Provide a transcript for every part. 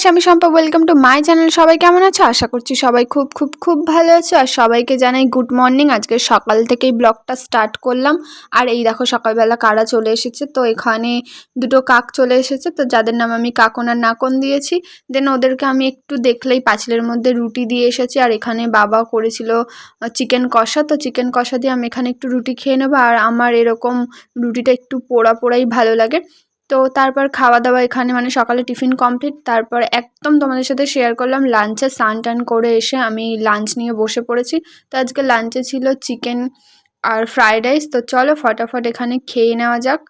Guys, আমি Sampa welcome to my channel সবাই কেমন আছো? আশা করছি সবাই খুব খুব খুব ভালো আছো। আর সবাইকে জানাই গুড মর্নিং আজকে সকাল থেকেই ব্লগটা স্টার্ট করলাম। আর এই দেখো, সকালবেলা কারা চলে এসেছে? তো এখানে দুটো কাক চলে এসেছে। তো যাদের নাম আমি কাকন আর নাকন দিয়েছি দেন ওদেরকে আমি একটু দেখলেই পাঁচিলের মধ্যে রুটি দিয়ে এসেছি। আর এখানে বাবা করেছিল চিকেন কষা। তো চিকেন কষা দিয়ে আমি এখানে একটু রুটি খেয়ে নেব। আর আমার এরকম রুটিটা একটু পোড়া পোড়াই ভালো লাগে। তো তারপর খাওয়া দাওয়া এখানে মানে সকালে টিফিন কমপ্লিট। তারপর একদম তোমাদের সাথে শেয়ার করলাম লাঞ্চে স্নান টান করে এসে আমি লাঞ্চ নিয়ে বসে পড়েছি। তো আজকে লাঞ্চে ছিল চিকেন আর ফ্রায়েড রাইস তো চলো ফটাফট এখানে খেয়ে নেওয়া যাক।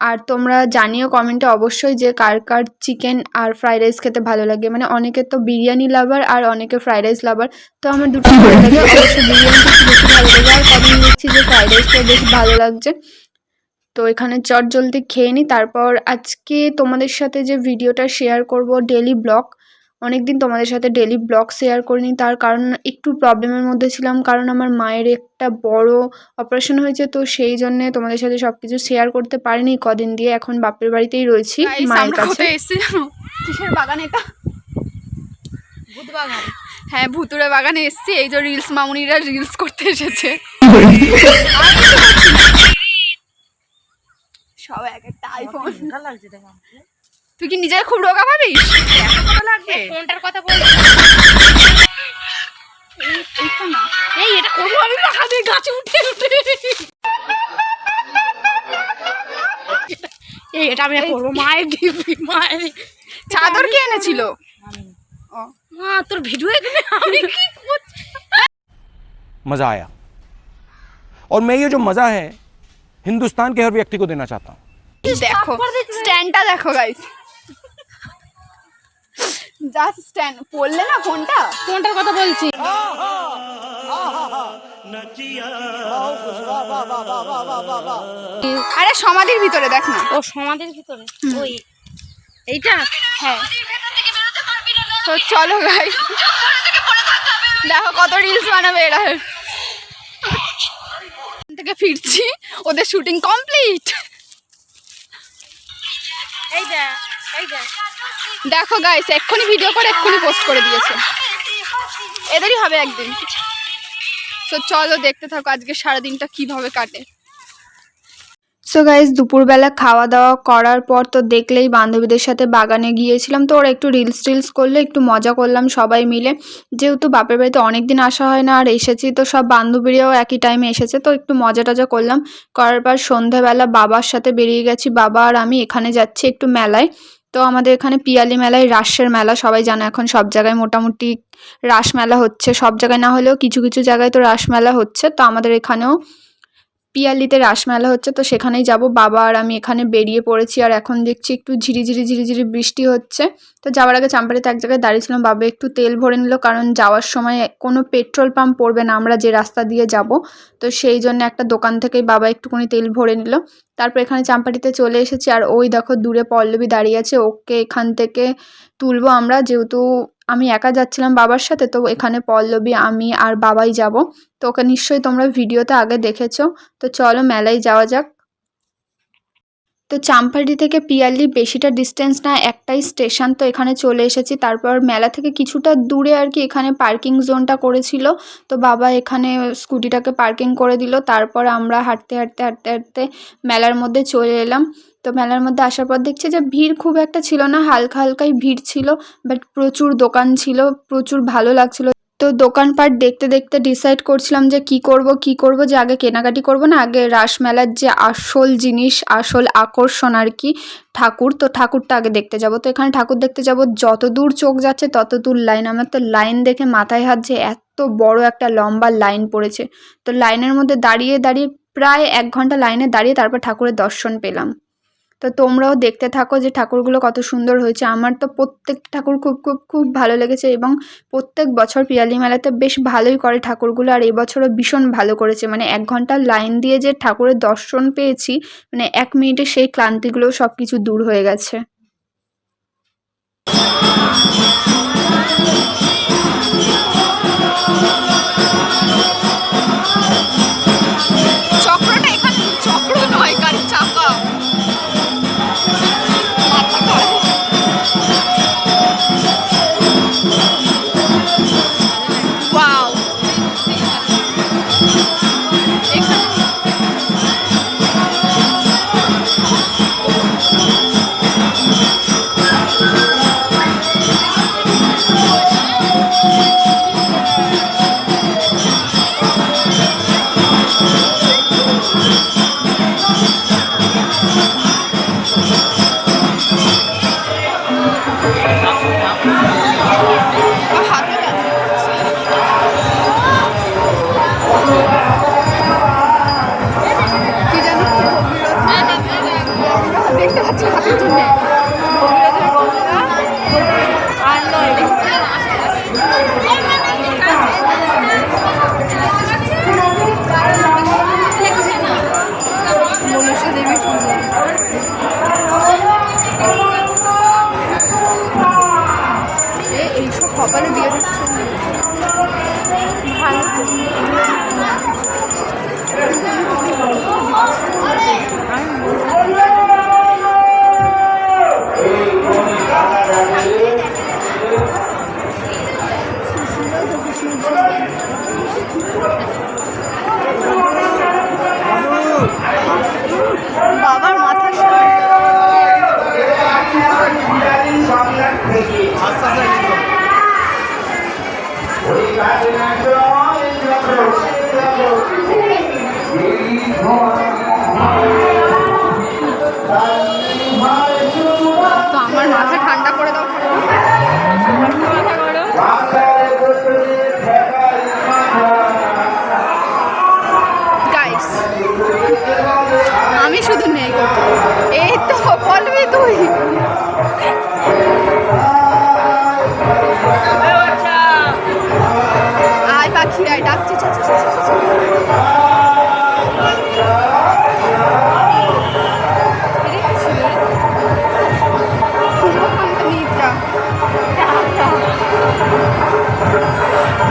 আর তোমরা জানিও কমেন্টে অবশ্যই যে কার কার চিকেন আর ফ্রাইড রাইস খেতে ভালো লাগে। মানে অনেকে তো বিরিয়ানি লাভার আর অনেকে ফ্রাইড রাইস লাভার তো আমার দুটো ভালো লাগে বিরিয়ানিটা বেশি ভালো লাগে। আর কদিন দেখছি যে ফ্রাইড রাইসটা বেশি ভালো লাগছে। তো এখানে চট জলদি খেয়ে নিই তারপর আজকে তোমাদের সাথে যে ভিডিওটা শেয়ার করব ডেলি ব্লগ অনেকদিন তোমাদের সাথে ডেলি ব্লগ শেয়ার করিনি। তার কারণ একটু প্রবলেমের মধ্যে ছিলাম কারণ আমার মায়ের একটা বড় অপারেশন হয়েছে তো সেই জন্য তোমাদের সাথে সব কিছু শেয়ার করতে পারিনি। কদিন দিয়ে এখন বাপের বাড়িতেই রয়েছি মায়ের কাছে। কিসের বাগান এটা? ভূত বাগান হ্যাঁ ভুতুরে বাগানে এসছি। এই যে রিলস মামুনিরা রিলস করতে এসেছে। সব এক একটা আইফোন ভালো লাগছে দেখো তুই কি নিজেকে খুব রোগা ভাবিস ভালো লাগবে কোনটার কথা বলছিস এই- এইটা না এই এটা করবো আমি বাগানে গাছে উঠে উঠে এই এটা আমি করবো মায়ের দিবি মায়ের চাদর কে এনেছিল ও মা তোর ভিডিও এখানে আমি কি করছি? मज़ा आया और मैं ये जो मज़ा है हिंदुस्तान के हर व्यक्ति को देना चाहता हूँ দেখো স্ট্যান্ডটা দেখো গাইস জাস্ট স্ট্যান্ড পড়লে না ফোনটা কোনটার কথা বলছি আরে সমাধির ভিতরে দেখ না ও সমাধির ভিতরে ওই এইটা হ্যাঁ তো চলো গাইস দেখো কত রিলস বানাবে এরা এখান থেকে ফিরছি ওদের শুটিং কমপ্লিট দেখো গাইস এক্ষুনি ভিডিও করে এক্ষুনি পোস্ট করে দিয়েছে। এদেরই হবে একদিন। তো চলো দেখতে থাকো আজকে সারাদিনটা কীভাবে কাটে। সো গাইজ দুপুরবেলা খাওয়া দাওয়া করার পর তো দেখলেই বান্ধবীদের সাথে বাগানে গিয়েছিলাম। তো ওরা একটু রিলস টিলস করলে, একটু মজা করলাম সবাই মিলে। যেহেতু বাপের বাড়িতে অনেক দিন আসা হয় না, আর এসেছি তো সব বান্ধবীরাও একই টাইমে এসেছে। তো একটু মজা টজা করলাম। করার পর সন্ধ্যাবেলা বাবার সাথে বেরিয়ে গেছি। বাবা আর আমি এখানে যাচ্ছি একটু মেলায়। তো আমাদের এখানে পিয়ালি মেলায় রাসের মেলা, সবাই জানে এখন সব জায়গায় মোটামুটি রাস মেলা হচ্ছে। সব জায়গায় না হলেও কিছু কিছু জায়গায় তো রাস মেলা হচ্ছে। তো আমাদের এখানেও পিয়ালিতে রাসমেলা হচ্ছে, তো সেখানেই যাব। বাবা আর আমি এখানে বেরিয়ে পড়েছি আর এখন দেখছি একটু ঝিরিঝিরি ঝিরিঝিরি বৃষ্টি হচ্ছে। তো যাওয়ার আগে চাম্পাড়িতে এক জায়গায় দাঁড়িয়েছিলাম। বাবা একটু তেল ভরে নিল কারণ যাওয়ার সময় কোনো পেট্রোল পাম্প পড়বে না, আমরা যে রাস্তা দিয়ে যাব। তো সেই জন্য একটা দোকান থেকেই বাবা একটুখানি তেল ভরে নিল। তারপর এখানে চাম্পাটিতে চলে এসেছি আর ওই দেখো দূরে পল্লবী দাঁড়িয়ে আছে, ওকে এখান থেকে তুলবো আমরা। যেহেতু আমি একা যাচ্ছিলাম বাবার সাথে, তো এখানে পল্লবী, আমি আর বাবাই যাব। তো ওকে নিশ্চয়ই তোমরা ভিডিওতে আগে দেখেছ। তো চলো মেলায় যাওয়া যাক। তো চাম্পাডি থেকে পিয়ালি বেশিটা ডিস্টেন্স না, একটাই স্টেশন তো এখানে চলে এসেছি। তারপর মেলা থেকে কিছুটা দূরে আর কি এখানে পার্কিং জোনটা করেছিল। তো বাবা এখানে স্কুটিটাকে পার্কিং করে দিল। তারপর আমরা হাঁটতে হাঁটতে হাঁটতে হাঁটতে মেলার মধ্যে চলে এলাম। তো মেলার মধ্যে আসার পর দেখছি যে ভিড় খুব একটা ছিল না, হালকা, হালকাই ভিড় ছিল বাট প্রচুর দোকান ছিল, প্রচুর ভালো লাগছিল। তো দোকানপাট দেখতে দেখতে ডিসাইড করছিলাম যে কি করব কি করব, যে আগে কেনাকাটি করব না, আগে রাসমেলার যে আসল জিনিস, আসল আকর্ষণ আর কি, ঠাকুর। তো ঠাকুরটা আগে দেখতে যাব। তো এখানে ঠাকুর দেখতে যাব। যত দূর চোখ যাচ্ছে তত দূর লাইন আমার তো লাইন দেখে মাথায় হাত যে এত বড় একটা লম্বা লাইন পড়েছে। তো লাইনের মধ্যে দাঁড়িয়ে দাঁড়িয়ে প্রায় এক ঘণ্টা লাইনে দাঁড়িয়ে তারপর ঠাকুরের দর্শন পেলাম। তো তোমরাও দেখতে থাকো যে ঠাকুরগুলো কত সুন্দর হয়েছে। আমার তো প্রত্যেক ঠাকুর খুব খুব খুব ভালো লেগেছে এবং প্রত্যেক বছর পিয়ালি মেলাতে বেশ ভালোই করে ঠাকুরগুলো আর এবছরও ভীষণ ভালো করেছে। মানে এক ঘণ্টা লাইন দিয়ে যে ঠাকুরের দর্শন পেয়েছি মানে এক মিনিটে সেই ক্লান্তিগুলো সব কিছু দূর হয়ে গেছে।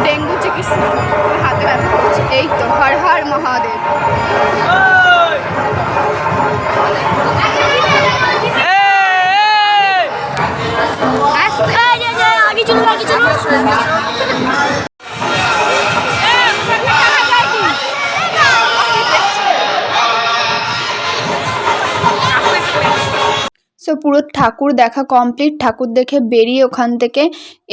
ডেঙ্গু চিকিৎসা হাতে ব্যথা করছে এই তো হর হর মহাদেব আগে চলো আগে চলো সো পুরো ঠাকুর দেখা কমপ্লিট ঠাকুর দেখে বেরিয়ে ওখান থেকে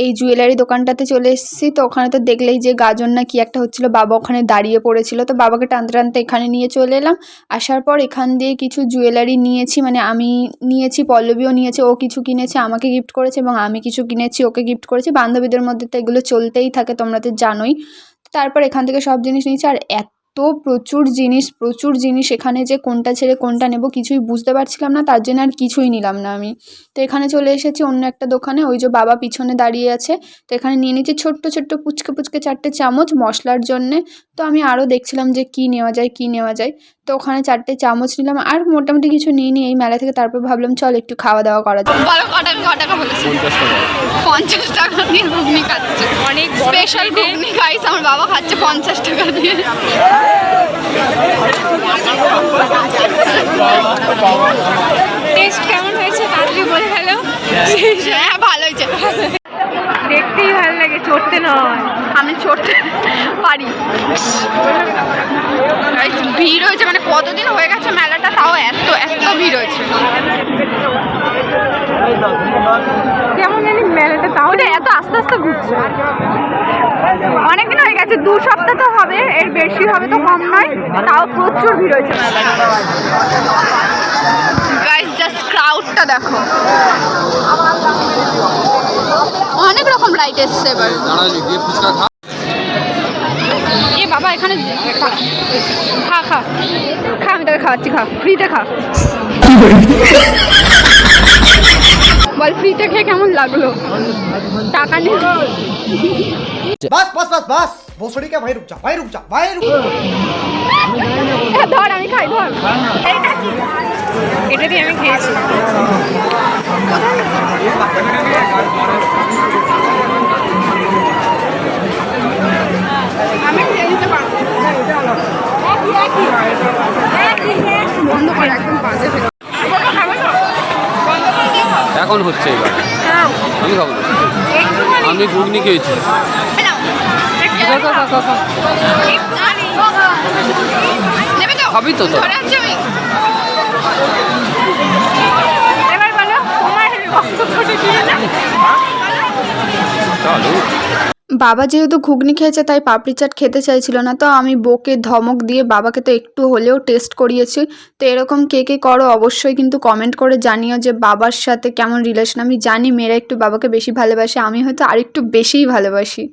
এই জুয়েলারি দোকানটাতে চলে এসেছি। তো ওখানে তো দেখলেই যে গাজন না কি একটা হচ্ছিল। বাবা ওখানে দাঁড়িয়ে পড়েছিল। তো বাবাকে টানতে টানতে এখানে নিয়ে চলে এলাম। আসার পর এখান দিয়ে কিছু জুয়েলারি নিয়েছি। মানে আমি নিয়েছি, পল্লবীও নিয়েছে, ও কিছু কিনেছে, আমাকে গিফট করেছে এবং আমি কিছু কিনেছি, ওকে গিফট করেছি। বান্ধবীদের মধ্যে তো এগুলো চলতেই থাকে, তোমরা তো জানোই। তারপর এখান থেকে সব জিনিস নিয়েছি। আর এত প্রচুর জিনিস প্রচুর জিনিস এখানে যে কোনটা ছেড়ে কোনটা নেব কিছুই বুঝতে পারছিলাম না, তার জন্য আর কিছুই নিলাম না আমি। তো এখানে চলে এসেছি অন্য একটা দোকানে, ওই যে বাবা পিছনে দাঁড়িয়ে আছে। তো এখানে নিয়ে নিয়েছি ছোট্ট ছোট্ট পুচকে পুচকে চারটে চামচ মশলার জন্যে। তো আমি আরও দেখছিলাম যে কি নেওয়া যায়, কি নেওয়া যায়। তো ওখানে চারটে চামচ নিলাম আর মোটামুটি কিছু নিয়ে নিই এই মেলা থেকে তারপর ভাবলাম চল একটু খাওয়া দাওয়া করা যায় বলো ক টাকা ক টাকা বলেছে? পঞ্চাশ টাকা। দিয়ে ঘুগনি খাচ্ছে। অনেক স্পেশাল ঘুগনি খাইছে আমার বাবা খাচ্ছে পঞ্চাশ টাকা দিয়ে। টেস্ট কেমন হয়েছে তাড়াতাড়ি বলে ফেলো। হ্যাঁ ভালো হয়েছে। ভালো চড়তে নয়। আমি চড়তে পারি। ভিড় হয়েছে মানে কতদিন হয়ে গেছে মেলাটা তাও এত এত ভিড় হয়েছে। কেমন জানি মেলাটা তাও এত আস্তে আস্তে ঘুরছে। অনেকদিন হয়ে গেছে দু সপ্তাহ তো হবে এর বেশি হবে তো কম নয় তাও প্রচুর ভিড় হয়েছে মেলাটা গাইস জাস্ট ক্রাউডটা দেখো। ফ্লাইট এসছে এবার। এ বাবা এখানে খা। খা খা। আমি তোকে খাওয়াচ্ছি খা। ফ্রিতে খা। বল ফ্রিতে খেয়ে কেমন লাগল? টাকা নেই। বাস বাস বাস বাস। ভোসড়ি কে ভাই রুক যা ভাই রুক যা ভাই রুক। ধর আমি খাই ধর। এটা দিয়ে আমি খেয়েছি। আমি খেয়ে নিতে পারব। বন্ধ করে একদম বাজে এখন হচ্ছে এবার। আমি খাব আমি ঘুগনি খেয়েছি। খাবি তো চলো। বাবা যেহেতু ঘুগনি খেয়েছে, তাই পাপড়ি চাট খেতে চাইছিল না। তো আমি বকে ধমক দিয়ে বাবাকে তো একটু হলেও টেস্ট করিয়েছি। তো এরকম কে কে করো অবশ্যই কিন্তু কমেন্ট করে জানিও যে বাবার সাথে কেমন রিলেশন। আমি জানি মেয়েরা একটু বাবাকে বেশি ভালোবাসে, আমি হয়তো আরেকটু বেশিই ভালোবাসি।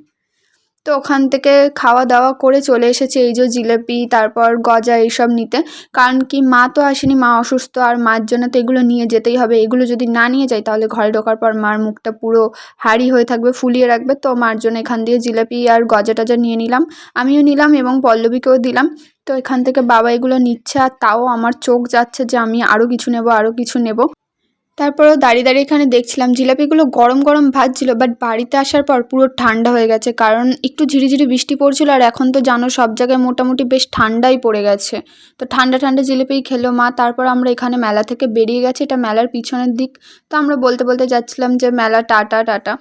তো ওখান থেকে খাওয়া দাওয়া করে চলে এসেছে এই যে জিলেপি, তারপর গজা এইসব নিতে। কারণ কি, মা তো আসেনি, মা অসুস্থ, আর মার জন্য তো এগুলো নিয়ে যেতেই হবে। এগুলো যদি না নিয়ে যাই, তাহলে ঘরে ঢোকার পর মার মুখটা পুরো হাড়ি হয়ে থাকবে, ফুলিয়ে রাখবে। তো মার জন্য এখান দিয়ে জিলাপি আর গজা টজা নিয়ে নিলাম। আমিও নিলাম এবং পল্লবীকেও দিলাম। তো এখান থেকে বাবা এগুলো নিচ্ছে, আর তাও আমার চোখ যাচ্ছে যে আমি আরও কিছু নেব আরও কিছু নেব। তারপরেও দাঁড়িয়ে দাঁড়িয়ে এখানে দেখছিলাম জিলাপিগুলো গরম গরম ভাজছিল বাট বাড়িতে আসার পর পুরো ঠান্ডা হয়ে গেছে, কারণ একটু ঝিরিঝিরি বৃষ্টি পড়ছিল আর এখন তো জানো সব জায়গায় মোটামুটি বেশ ঠান্ডাই পড়ে গেছে। তো ঠান্ডা ঠান্ডা জিলিপিই খেলো মা, তারপর আমরা এখানে মেলা থেকে বেরিয়ে গেছি, এটা মেলার পিছনের দিক। তো আমরা বলতে বলতে যাচ্ছিলাম যে মেলা টাটা টাটা।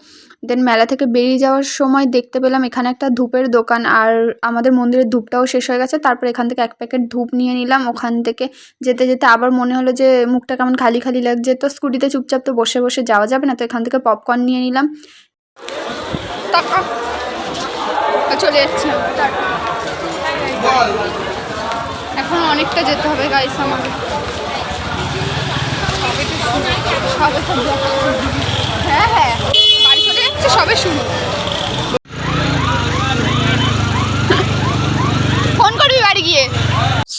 দেন মেলা থেকে বেরিয়ে যাওয়ার সময় দেখতে পেলাম এখানে একটা ধূপের দোকান আর আমাদের মন্দিরের ধূপটাও শেষ হয়ে গেছে, তারপর এখান থেকে এক প্যাকেট ধূপ নিয়ে নিলাম, ওখান থেকে যেতে যেতে আবার মনে হলো যে মুখটা কেমন খালি খালি লাগছে, তো স্কুটিতে চুপচাপ তো বসে বসে যাওয়া যাবে না, তো এখান থেকে পপকর্ন নিয়ে নিলাম। চলে যাচ্ছে। এখন অনেকটা যেতে হবে গাইস আমাদের। সবে সব হ্যাঁ হ্যাঁ। বাড়ি চলে যাচ্ছে, সবে শুরু ফোন করবি বাড়ি গিয়ে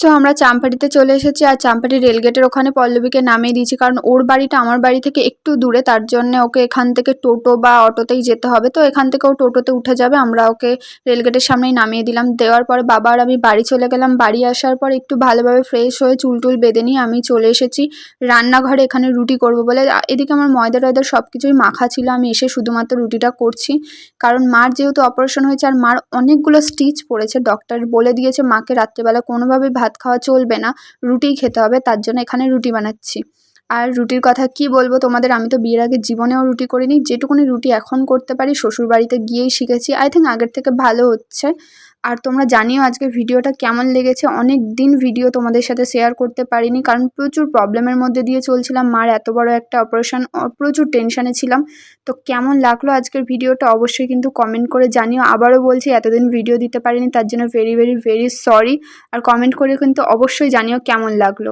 সো আমরা চাম্পাটিতে চলে এসেছি আর চাম্পাটি রেলগেটের ওখানে পল্লবীকে নামিয়ে দিয়েছি। কারণ ওর বাড়িটা আমার বাড়ি থেকে একটু দূরে, তার জন্য ওকে এখান থেকে টোটো বা অটোতেই যেতে হবে। তো এখান থেকে ও টোটোতে উঠে যাবে। আমরা ওকে রেলগেটের সামনেই নামিয়ে দিলাম। দেওয়ার পরে বাবা আর আমি বাড়ি চলে গেলাম। বাড়ি আসার পর একটু ভালোভাবে ফ্রেশ হয়ে চুল টুল বেঁধে নিয়ে আমি চলে এসেছি। রান্নাঘরে এখানে রুটি করব বলে এদিকে আমার ময়দা টয়দা সব কিছুই মাখা ছিল। আমি এসে শুধুমাত্র রুটিটা করছি। কারণ মার যেহেতু অপারেশন হয়েছে আর মার অনেকগুলো স্টিচ পড়েছে। ডক্টর বলে দিয়েছে মাকে রাত্রেবেলা কোনোভাবেই ভাত খাওয়া চলবে না রুটিই খেতে হবে, তার জন্য এখানে রুটি বানাচ্ছি। আর রুটির কথা কি বলব তোমাদের? আমি তো বিয়ের আগে জীবনেও রুটি করিনি, যেটুকুনি রুটি এখন করতে পারি, শ্বশুরবাড়িতে গিয়েই শিখেছি। আই থিঙ্ক আগের থেকে ভালো হচ্ছে। আর তোমরা জানিও আজকে ভিডিওটা কেমন লেগেছে। অনেক দিন ভিডিও তোমাদের সাথে শেয়ার করতে পারিনি, কারণ প্রচুর প্রবলেমের মধ্যে দিয়ে চলছিলাম। মার এত বড় একটা অপারেশন প্রচুর টেনশানে ছিলাম। তো কেমন লাগল আজকের ভিডিওটা অবশ্যই কিন্তু কমেন্ট করে জানিও। আবারও বলছি, এতদিন ভিডিও দিতে পারিনি, তার জন্য ভেরি ভেরি ভেরি সরি আর কমেন্ট করে কিন্তু অবশ্যই জানিও কেমন লাগল।